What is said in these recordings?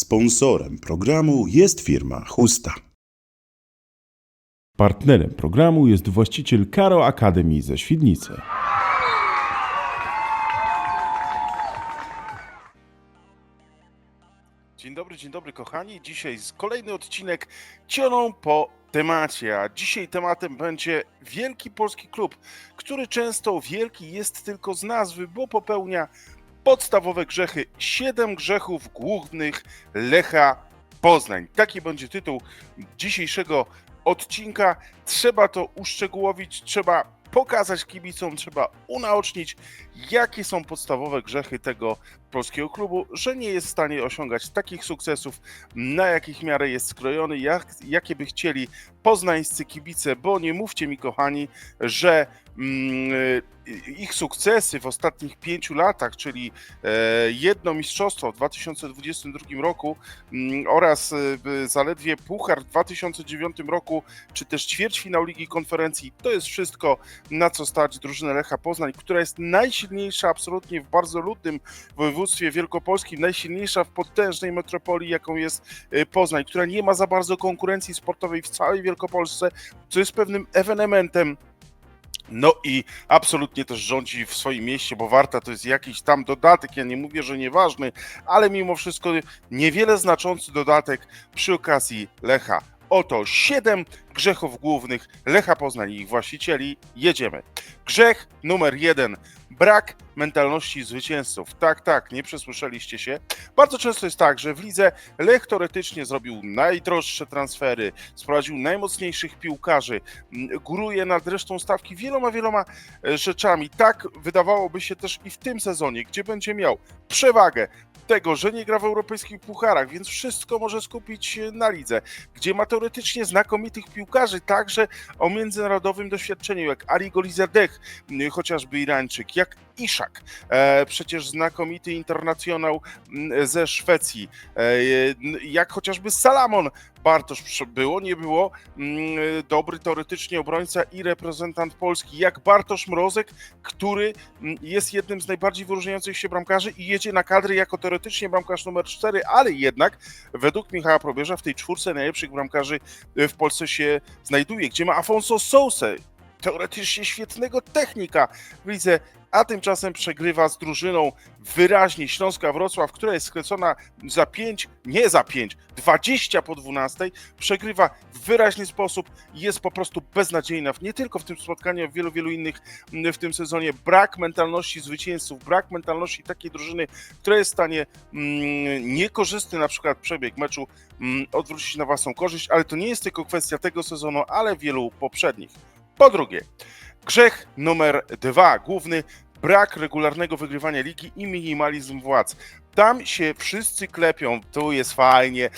Sponsorem programu jest firma Chusta. Partnerem programu jest właściciel Karo Akademii ze Świdnicy. Dzień dobry, dzień dobry kochani. Dzisiaj z kolejny odcinek cioną po temacie, a dzisiaj tematem będzie wielki polski klub, który często wielki jest tylko z nazwy, bo popełnia podstawowe grzechy. Siedem grzechów głównych Lecha Poznań. Taki będzie tytuł dzisiejszego odcinka. Trzeba to uszczegółowić, trzeba pokazać kibicom, trzeba unaocznić, jakie są podstawowe grzechy tego polskiego klubu, że nie jest w stanie osiągać takich sukcesów, na jakich miarę jest skrojony, jak, jakie by chcieli poznańscy kibice, bo nie mówcie mi, kochani, że ich sukcesy w ostatnich pięciu latach, czyli e, jedno mistrzostwo w 2022 roku mm, oraz e, zaledwie puchar w 2009 roku, czy też ćwierćfinał Ligi Konferencji, to jest wszystko, na co stać drużynę Lecha Poznań, która jest najsilniejsza absolutnie w bardzo ludnym województwie wielkopolskim, najsilniejsza w potężnej metropolii, jaką jest e, Poznań, która nie ma za bardzo konkurencji sportowej w całej Wielkopolsce, co jest pewnym ewenementem no i absolutnie też rządzi w swoim mieście, bo Warta to jest jakiś tam dodatek, ja nie mówię, że nieważny, ale mimo wszystko niewiele znaczący dodatek przy okazji Lecha. Oto siedem grzechów głównych Lecha Poznań i ich właścicieli. Jedziemy. Grzech numer jeden. Brak mentalności zwycięzców. Tak, tak, nie przesłyszeliście się. Bardzo często jest tak, że w lidze Lech teoretycznie zrobił najdroższe transfery, sprowadził najmocniejszych piłkarzy, góruje nad resztą stawki wieloma, wieloma e, rzeczami. Tak wydawałoby się też i w tym sezonie, gdzie będzie miał przewagę tego, że nie gra w europejskich pucharach, więc wszystko może skupić na lidze, gdzie ma teoretycznie znakomitych piłkarzy, także o międzynarodowym doświadczeniu, jak Ali Golizadeh, chociażby Irańczyk, jak Iszak, e, przecież znakomity internacjonał ze Szwecji, e, jak chociażby Salamon Bartosz było, nie było, dobry teoretycznie obrońca i reprezentant Polski, jak Bartosz Mrozek, który jest jednym z najbardziej wyróżniających się bramkarzy i jedzie na kadry jako teoretycznie bramkarz numer 4, ale jednak według Michała Probierza w tej czwórce najlepszych bramkarzy w Polsce się znajduje, gdzie ma Afonso Sousa, teoretycznie świetnego technika. W lidze, a tymczasem przegrywa z drużyną wyraźnie Śląska Wrocław, która jest skrecona za 5, nie za 5, 20 po 12, przegrywa w wyraźny sposób jest po prostu beznadziejna, nie tylko w tym spotkaniu, w wielu, wielu innych w tym sezonie. Brak mentalności zwycięzców, brak mentalności takiej drużyny, która jest w stanie mm, niekorzystny na przykład przebieg meczu mm, odwrócić na własną korzyść, ale to nie jest tylko kwestia tego sezonu, ale wielu poprzednich. Po drugie, grzech numer dwa, główny brak regularnego wygrywania ligi i minimalizm władz. Tam się wszyscy klepią, tu jest fajnie.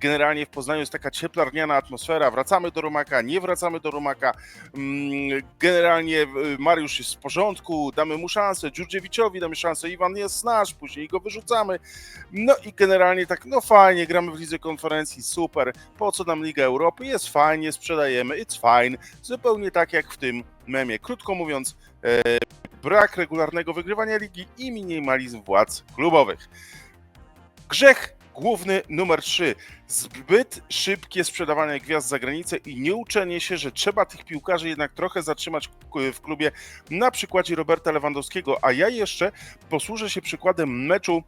Generalnie w Poznaniu jest taka cieplarniana atmosfera. Wracamy do Romaka, nie wracamy do Romaka. Mm, generalnie Mariusz jest w porządku, damy mu szansę. Dziurdziewiczowi damy szansę. Iwan jest nasz, później go wyrzucamy. No i generalnie tak, no fajnie, gramy w lidze konferencji, super. Po co nam Liga Europy? Jest fajnie, sprzedajemy, it's fine. Zupełnie tak jak w tym memie. Krótko mówiąc, e, brak regularnego wygrywania ligi i minimalizm władz klubowych. Grzech główny numer 3. Zbyt szybkie sprzedawanie gwiazd za granicę i nieuczenie się, że trzeba tych piłkarzy jednak trochę zatrzymać w klubie na przykładzie Roberta Lewandowskiego. A ja jeszcze posłużę się przykładem meczu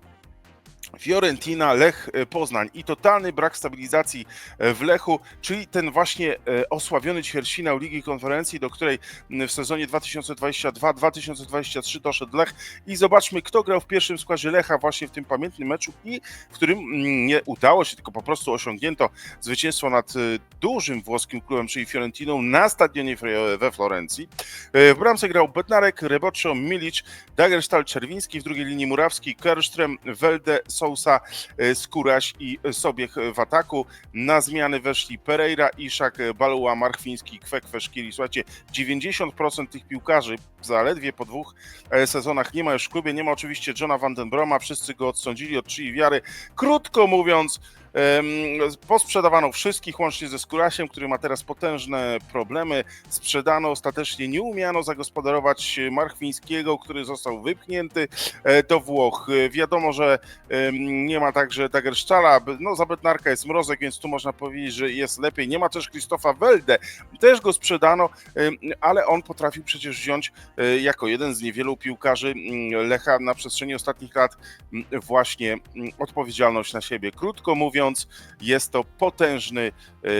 Fiorentina, Lech e, Poznań i totalny brak stabilizacji e, w Lechu, czyli ten właśnie e, osławiony ćwierćfinał Ligi Konferencji, do której w sezonie 2022-2023 doszedł Lech i zobaczmy, kto grał w pierwszym składzie Lecha właśnie w tym pamiętnym meczu i w którym nie udało się, tylko po prostu osiągnięto zwycięstwo nad dużym włoskim klubem, czyli Fiorentiną na stadionie we Florencji. W bramce grał Bednarek, Reboczo, Milic, Dagerstal, Czerwiński, w drugiej linii Murawski, Kerström, Welde, Sousa, e, Skóraś i Sobiech w ataku. Na zmiany weszli Pereira, Iszak, Baluła, Marchwiński, Kwekwe, Szkili. Słuchajcie, 90% tych piłkarzy zaledwie po dwóch e, sezonach nie ma już w klubie. Nie ma oczywiście Johna Vandenbroma, wszyscy go odsądzili od czyi wiary. Krótko mówiąc, Posprzedawano wszystkich, łącznie ze Skurasiem, który ma teraz potężne problemy. Sprzedano, ostatecznie nie umiano zagospodarować Marchwińskiego, który został wypchnięty e, do Włoch. Wiadomo, że nie ma także Dagerszczala, no za jest Mrozek, więc tu można powiedzieć, że jest lepiej. Nie ma też Krzysztofa Welde, też go sprzedano, ale on potrafił przecież wziąć e, jako jeden z niewielu piłkarzy mm, Lecha na przestrzeni ostatnich lat mm, właśnie mm, odpowiedzialność na siebie. Krótko mówiąc, jest to potężny, e,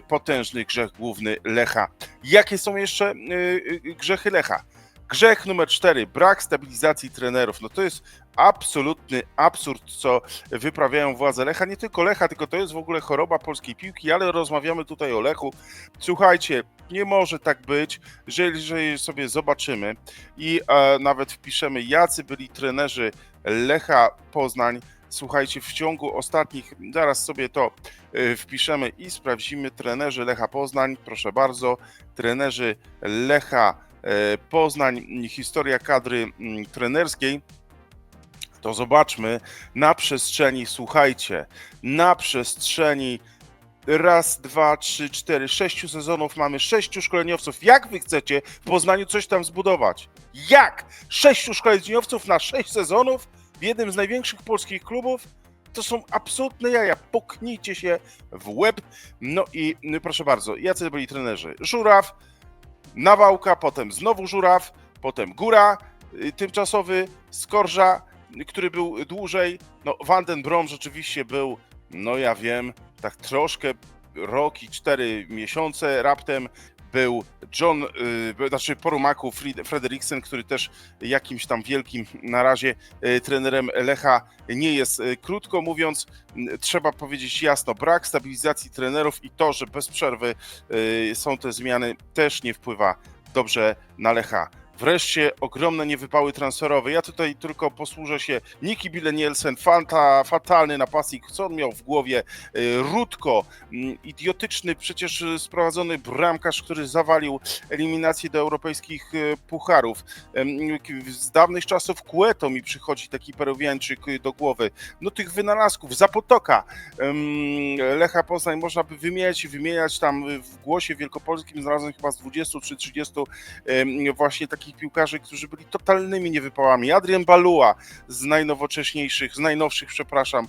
potężny grzech główny Lecha. Jakie są jeszcze e, e, grzechy Lecha? Grzech numer cztery, brak stabilizacji trenerów. No to jest absolutny absurd, co wyprawiają władze Lecha. Nie tylko Lecha, tylko to jest w ogóle choroba polskiej piłki, ale rozmawiamy tutaj o Lechu. Słuchajcie, nie może tak być, że jeżeli sobie zobaczymy i e, nawet wpiszemy, jacy byli trenerzy Lecha Poznań, słuchajcie, w ciągu ostatnich, zaraz sobie to e, wpiszemy i sprawdzimy, trenerzy Lecha Poznań, proszę bardzo, trenerzy Lecha e, Poznań, historia kadry mm, trenerskiej, to zobaczmy na przestrzeni, słuchajcie, na przestrzeni raz, dwa, trzy, cztery, sześciu sezonów mamy sześciu szkoleniowców. Jak wy chcecie w Poznaniu coś tam zbudować? Jak? Sześciu szkoleniowców na sześć sezonów w jednym z największych polskich klubów? To są absolutne jaja. Poknijcie się w łeb. No i y, proszę bardzo, jacy byli trenerzy? Żuraw, Nawałka, potem znowu Żuraw, potem Góra, y, tymczasowy, Skorża, który był dłużej. No, Van den Brom rzeczywiście był, no ja wiem, tak troszkę rok cztery miesiące raptem. Był John, y, znaczy Porumaku Fried- Frederiksen, który też jakimś tam wielkim na razie y, trenerem Lecha nie jest. Y, Krótko mówiąc, trzeba powiedzieć jasno, brak stabilizacji trenerów i to, że bez przerwy są te zmiany, też nie wpływa dobrze na Lecha. Wreszcie ogromne niewypały transferowe. Ja tutaj tylko posłużę się Niki Bille Nielsen, fanta, fatalny napastnik, co on miał w głowie? Y, Rutko, mm, idiotyczny, przecież y, sprowadzony bramkarz, który zawalił eliminację do europejskich y, pucharów. Z dawnych czasów Cueto mi przychodzi taki peruwiańczyk do głowy. No tych wynalazków, Zapotoka, Lecha Poznań można by wymieniać i wymieniać tam w głosie wielkopolskim znalazłem chyba z 20 czy 30 em, właśnie takich piłkarzy, którzy byli totalnymi niewypałami. Adrian Balua z najnowocześniejszych, z najnowszych, przepraszam,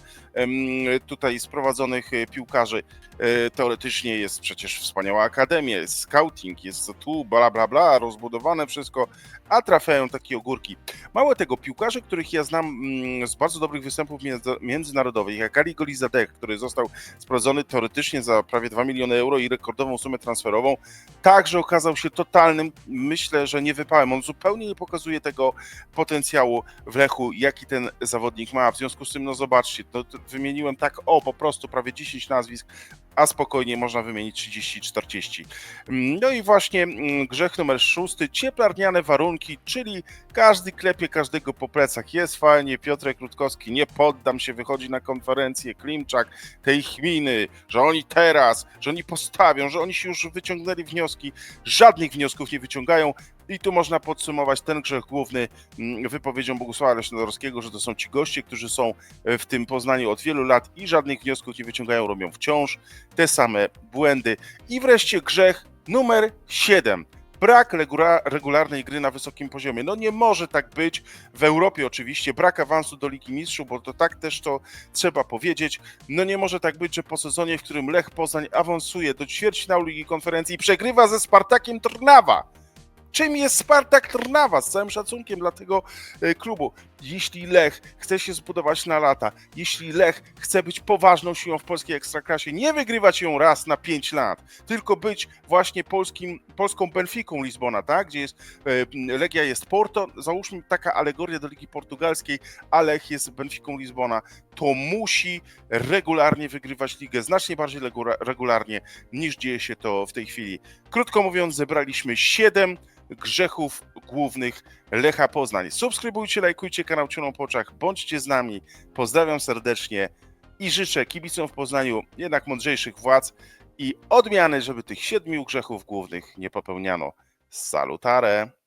tutaj sprowadzonych e, piłkarzy. E, Teoretycznie jest przecież wspaniała akademia, scouting, jest tu bla bla bla, rozbudowane wszystko, a trafiają takie ogórki. Mało tego, piłkarze, których ja znam mm, z bardzo dobrych występów między- międzynarodowych, jak Ali Golizadeh, który został sprowadzony teoretycznie za prawie 2 miliony euro i rekordową sumę transferową, także okazał się totalnym, myślę, że nie wypałem. On zupełnie nie pokazuje tego potencjału w Lechu, jaki ten zawodnik ma. W związku z tym, no zobaczcie, to, wymieniłem tak, o, po prostu prawie 10 nazwisk, a spokojnie można wymienić 30-40. No i właśnie mm, grzech numer szósty, cieplarniane warunki, czyli każdy klepie każdego po plecach. Jest fajnie, Piotrek Rutkowski, nie poddam się, wychodzi na konferencję, Klimczak, tej chminy, że oni teraz, że oni postawią, że oni się już wyciągnęli wnioski, żadnych wniosków nie wyciągają. I tu można podsumować ten grzech główny mm, wypowiedzią Bogusława Leśnodorskiego, że to są ci goście, którzy są e, w tym Poznaniu od wielu lat i żadnych wniosków nie wyciągają, robią wciąż te same błędy. I wreszcie grzech numer 7. Brak regula- regularnej gry na wysokim poziomie. No nie może tak być. W Europie oczywiście brak awansu do Ligi Mistrzów, bo to tak też to trzeba powiedzieć. No nie może tak być, że po sezonie, w którym Lech Poznań awansuje do ćwierćfinału Ligi Konferencji i przegrywa ze Spartakiem Trnawa. Czym jest Spartak Trnawa? Z całym szacunkiem dla tego e, klubu. Jeśli Lech chce się zbudować na lata, jeśli Lech chce być poważną siłą w polskiej ekstraklasie, nie wygrywać ją raz na 5 lat, tylko być właśnie polskim, polską Benficą Lizbona, tak? Gdzie jest e, Legia jest Porto, załóżmy taka alegoria do Ligi Portugalskiej, a Lech jest Benficą Lizbona, to musi regularnie wygrywać ligę, znacznie bardziej regularnie niż dzieje się to w tej chwili. Krótko mówiąc, zebraliśmy 7 grzechów głównych Lecha Poznań. Subskrybujcie, lajkujcie kanał Cioną po oczach, bądźcie z nami. Pozdrawiam serdecznie i życzę kibicom w Poznaniu jednak mądrzejszych władz i odmiany, żeby tych siedmiu grzechów głównych nie popełniano. Salutare!